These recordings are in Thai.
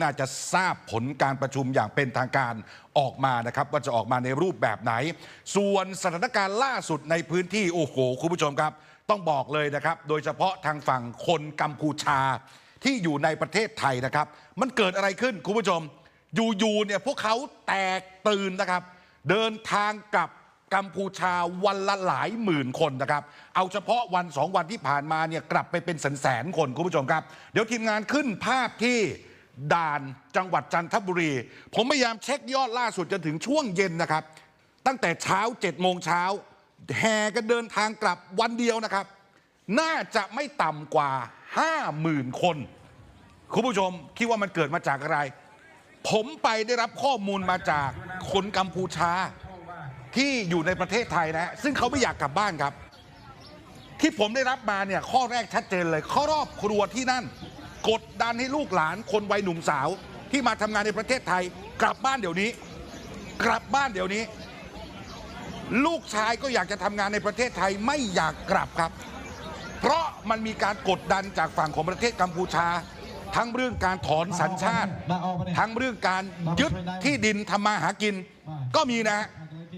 น่าจะทราบผลการประชุมอย่างเป็นทางการออกมานะครับ ว่าจะออกมาในรูปแบบไหน ส่วนสถานการณ์ล่าสุดในพื้นที่โอ้โหคุณผู้ชมครับ ต้องบอกเลยนะครับ โดยเฉพาะทางฝั่งคนกัมพูชาที่อยู่ในประเทศไทยนะครับ มันเกิดอะไรขึ้นคุณผู้ชม อยู่ๆเนี่ยพวกเขาแตกตื่นนะครับ เดินทางกลับกัมพูชาวันละหลายหมื่นคนนะครับ เอาเฉพาะวันสองวันที่ผ่านมาเนี่ยกลับไปเป็นแสนแสนๆคนคุณผู้ชมครับ เดี๋ยวทีมงานขึ้นภาพที่ ด่านจังหวัดจันทบุรี ผมพยายามเช็คยอดล่าสุดจนถึงช่วงเย็นนะครับ ตั้งแต่เช้า7จ็ดโมงเช้าแห่กันเดินทางกลับวันเดียวนะครับ น่าจะไม่ต่ำกว่า 50,000 คน คุณผู้ชมคิดว่ามันเกิดมาจากอะไร ผมไปได้รับข้อมูลมาจากคนกัมพูชาที่อยู่ในประเทศไทยนะ ซึ่งเขาไม่อยากกลับบ้านครับ ที่ผมได้รับมาเนี่ยข้อแรกชัดเจนเลยครอบครัวที่นั่น กดดันให้ลูกหลานคนวัยหนุ่มสาว ที่มาทำงานในประเทศไทย กลับบ้านเดี๋ยวนี้ กลับบ้านเดี๋ยวนี้ ลูกชายก็อยากจะทำงานในประเทศไทยไม่อยากกลับครับ เพราะมันมีการกดดันจากฝั่งของประเทศกัมพูชา ทั้งเรื่องการถอนสัญชาติ ทั้งเรื่องการยึดที่ดินทำมาหากิน ก็มีนะฮะ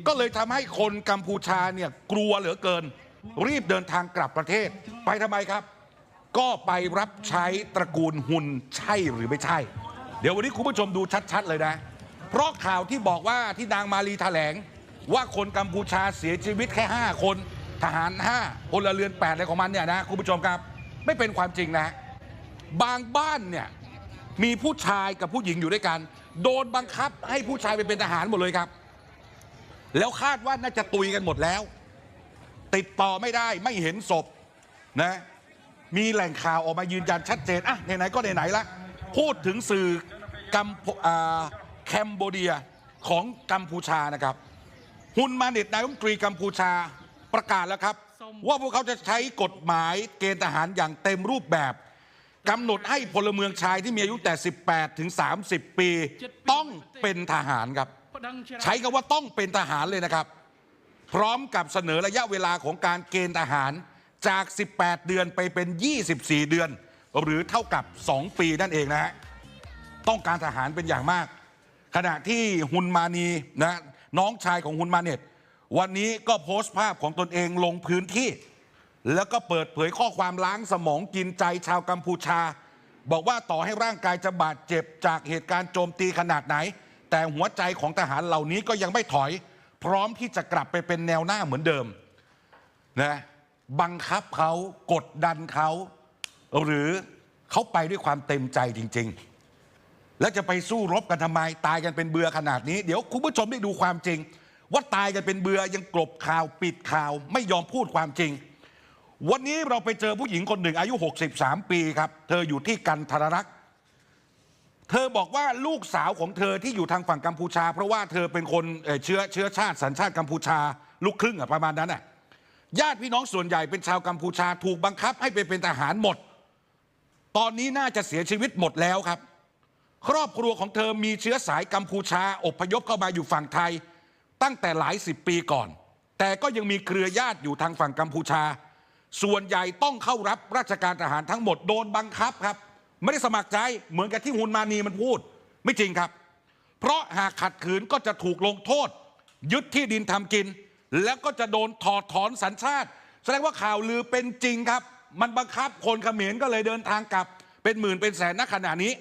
ก็เลยทำให้คนกัมพูชาเนี่ยกลัวเหลือเกิน รีบเดินทางกลับประเทศไปทำไมครับ ก็ไปรับใช้ตระกูลหุนใช่หรือไม่ใช่ เดี๋ยววันนี้คุณผู้ชมดูชัด ๆ เลยนะ เพราะข่าวที่บอกว่าที่นางมาลีแถลง ว่าคนกัมพูชาเสียชีวิตแค่ 5 คน ทหาร 5พลเรือน8อะไรของมันเนี่ยนะคุณผู้ชมครับ ไม่เป็นความจริงนะ บางบ้านเนี่ยมีผู้ชายกับผู้หญิงอยู่ด้วยกัน โดนบังคับให้ผู้ชายไปเป็นทหารหมดเลยครับ แล้วคาดว่าน่าจะตุยกันหมดแล้ว ติดต่อไม่ได้ไม่เห็นศพนะ มีแหล่งข่าวออกมายืนยันชัดเจนอะไหนๆก็ไหนๆละพูดถึงสื่อกัมพูอ่าแคมโบเดียของกัมพูชานะครับฮุนมาเน็ตนายกรัฐมนตรีกัมพูชาประกาศแล้วครับ ว่าพวกเขาจะใช้กฎหมายเกณฑ์ทหารอย่างเต็มรูปแบบกำหนดให้พลเมืองชายที่มีอายุแต่ 18 ถึง 30 ปี ต้องเป็นทหารครับ ใช้คำว่าต้องเป็นทหารเลยนะครับ พร้อมกับเสนอระยะเวลาของการเกณฑ์ทหาร จาก 18 เดือนไปเป็น 24 เดือน หรือเท่ากับ 2 ปีนั่นเองนะฮะต้องการทหารเป็นอย่างมาก ขณะที่ฮุนมานีนะน้องชายของฮุนมาเน็ตวันนี้ก็โพสต์ภาพของตนเองลงพื้นที่ แล้วก็เปิดเผยข้อความล้างสมองกินใจชาวกัมพูชา บอกว่าต่อให้ร่างกายจะบาดเจ็บจากเหตุการณ์โจมตีขนาดไหน แต่หัวใจของทหารเหล่านี้ก็ยังไม่ถอย พร้อมที่จะกลับไปเป็นแนวหน้าเหมือนเดิมนะ บังคับเขากดดันเขา หรือเขาไปด้วยความเต็มใจจริง ๆ แล้วจะไปสู้รบกันทำไม ตายกันเป็นเบือขนาดนี้ เดี๋ยวคุณผู้ชมได้ดูความจริง ว่าตายกันเป็นเบือยังกลบข่าวปิดข่าว ไม่ยอมพูดความจริง วันนี้เราไปเจอผู้หญิงคนหนึ่งอายุ 63 ปีครับ เธออยู่ที่กันทรรักษ์เธอบอกว่าลูกสาวของเธอที่อยู่ทางฝั่งกัมพูชา เพราะว่าเธอเป็นคนเอ่อเชื้อเชื้อชาติสัญชาติกัมพูชาลูกครึ่งอะประมาณนั้นอะ ญาติพี่น้องส่วนใหญ่เป็นชาวกัมพูชาถูกบังคับให้ไปเป็นทหารหมด ตอนนี้น่าจะเสียชีวิตหมดแล้วครับ ครอบครัวของเธอมีเชื้อสายกัมพูชาอพยพเข้ามาอยู่ฝั่งไทย ตั้งแต่หลายสิบปีก่อน แต่ก็ยังมีเครือญาติอยู่ทางฝั่งกัมพูชา ส่วนใหญ่ต้องเข้ารับราชการทหารทั้งหมดโดนบังคับครับ ไม่ได้สมัครใจเหมือนกับที่ฮุนมานีมันพูด ไม่จริงครับ เพราะหากขัดขืนก็จะถูกลงโทษ ยึดที่ดินทำกิน แล้วก็จะโดนถอดถอนสัญชาติ แสดงว่าข่าวลือเป็นจริงครับ มันบังคับคนเขมรก็เลยเดินทางกลับ เป็นหมื่นเป็นแสนณขณะนี้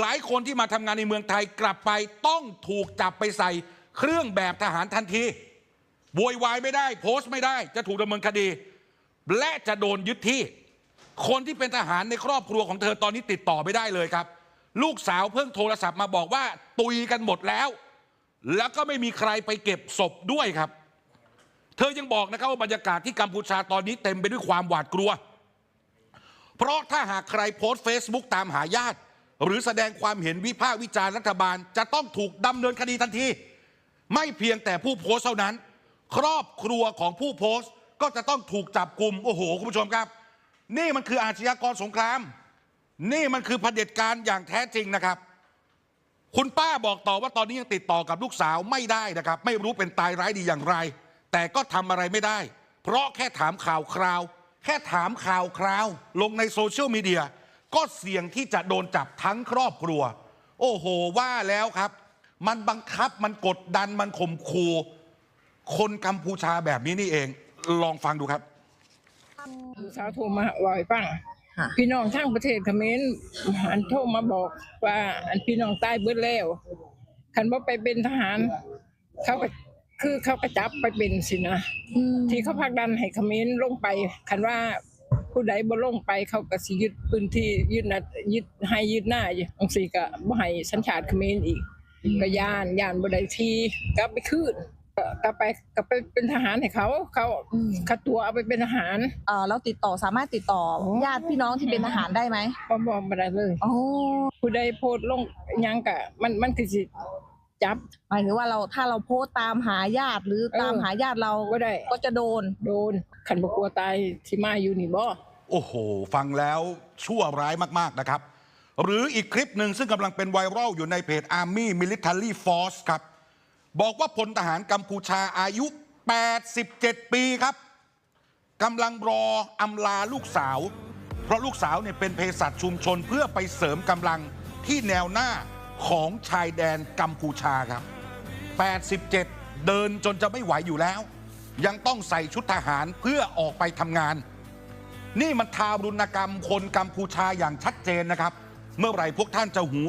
หลายคนที่มาทำงานในเมืองไทยกลับไปต้องถูกจับไปใส่เครื่องแบบทหารทันทีโวยวายไม่ได้ โพสต์ไม่ได้ จะถูกดำเนินคดี และจะโดนยึดที่ คนที่เป็นทหารในครอบครัวของเธอตอนนี้ติดต่อไม่ได้เลยครับ ลูกสาวเพิ่งโทรศัพท์มาบอกว่า ตุยกันหมดแล้ว แล้วก็ไม่มีใครไปเก็บศพด้วยครับ เธอยังบอกนะครับว่าบรรยากาศที่กัมพูชาตอนนี้เต็มไปด้วยความหวาดกลัว เพราะถ้าหากใครโพสต์ Facebook ตามหาญาติ หรือแสดงความเห็นวิพากษ์วิจารณ์รัฐบาล จะต้องถูกดำเนินคดีทันที ไม่เพียงแต่ผู้โพสต์เท่านั้น ครอบครัวของผู้โพสต์ก็จะต้องถูกจับกลุ่มโอ้โหคุณผู้ชมครับ นี่มันคืออาชญากรสงคราม นี่มันคือเผด็จการอย่างแท้จริงนะครับ คุณป้าบอกต่อว่าตอนนี้ยังติดต่อกับลูกสาวไม่ได้นะครับ ไม่รู้เป็นตายร้ายดีอย่างไร แต่ก็ทำอะไรไม่ได้ เพราะแค่ถามข่าวคราว แค่ถามข่าวคราว ลงในโซเชียลมีเดียก็เสี่ยงที่จะโดนจับทั้งครอบครัว โอ้โหว่าแล้วครับ มันบังคับมันกดดันมันข่มขู่คนกัมพูชาแบบนี้นี่เอง ลองฟังดูครับสาวโทรมาว่าให้ฟังค่ะพี่น้องทั้งประเทศเขมรอันโทรมาบอกว่า อันพี่น้องตายเบิดแล้วคันว่าไปเป็นทหาร เขาก็ คือเขาก็จับไปเป็นสินะอืมที่เขาพักดันให้เขมรลงไป คันว่าผู้ใดบ่ลงไปเขาก็สิยึดพื้นที่ยึดนัดยึดให้ยึดหน้าอยู่จังซี่ก็บ่ให้สัญชาติเขมรอีกก็ย่านย่านบ่ได้ที่กลับไปคืนก็กลับไปกลับไปเป็นทหารให้เขาเขาอืมคัดตัวเอาไปเป็นทหารเอ่อเราติดต่อสามารถติดต่อโอ้ญาติพี่น้องที่เป็นทหารได้ไหมบ่บ่บ่ได้เลยโอ้ผู้ใดโพสต์ลงหยังกะมันมันคือสิ จับ หมายถึงว่าเราถ้าเราโพสต์ตามหาญาติหรือเออตามหาญาติเราบ่ได้ ก็จะโดนโดนขันบ่กลัวตายที่มาอยู่นี่บ่โอ้โห ฟังแล้วชั่วร้ายมากๆนะครับ หรืออีกคลิปหนึ่งซึ่งกำลังเป็นไวรัลอยู่ในเพจ Army Military Force ครับ บอกว่าพลทหารกัมพูชาอายุ 87 ปีครับกำลังรออำลาลูกสาว เพราะลูกสาวเนี่ยเป็นเภสัชชุมชนเพื่อไปเสริมกำลังที่แนวหน้า ของชายแดนกัมพูชาครับ 87 เดินจนจะไม่ไหวอยู่แล้ว ยังต้องใส่ชุดทหารเพื่อออกไปทำงาน นี่มันทารุณกรรมคนกัมพูชาอย่างชัดเจนนะครับ เมื่อไหร่พวกท่านจะหู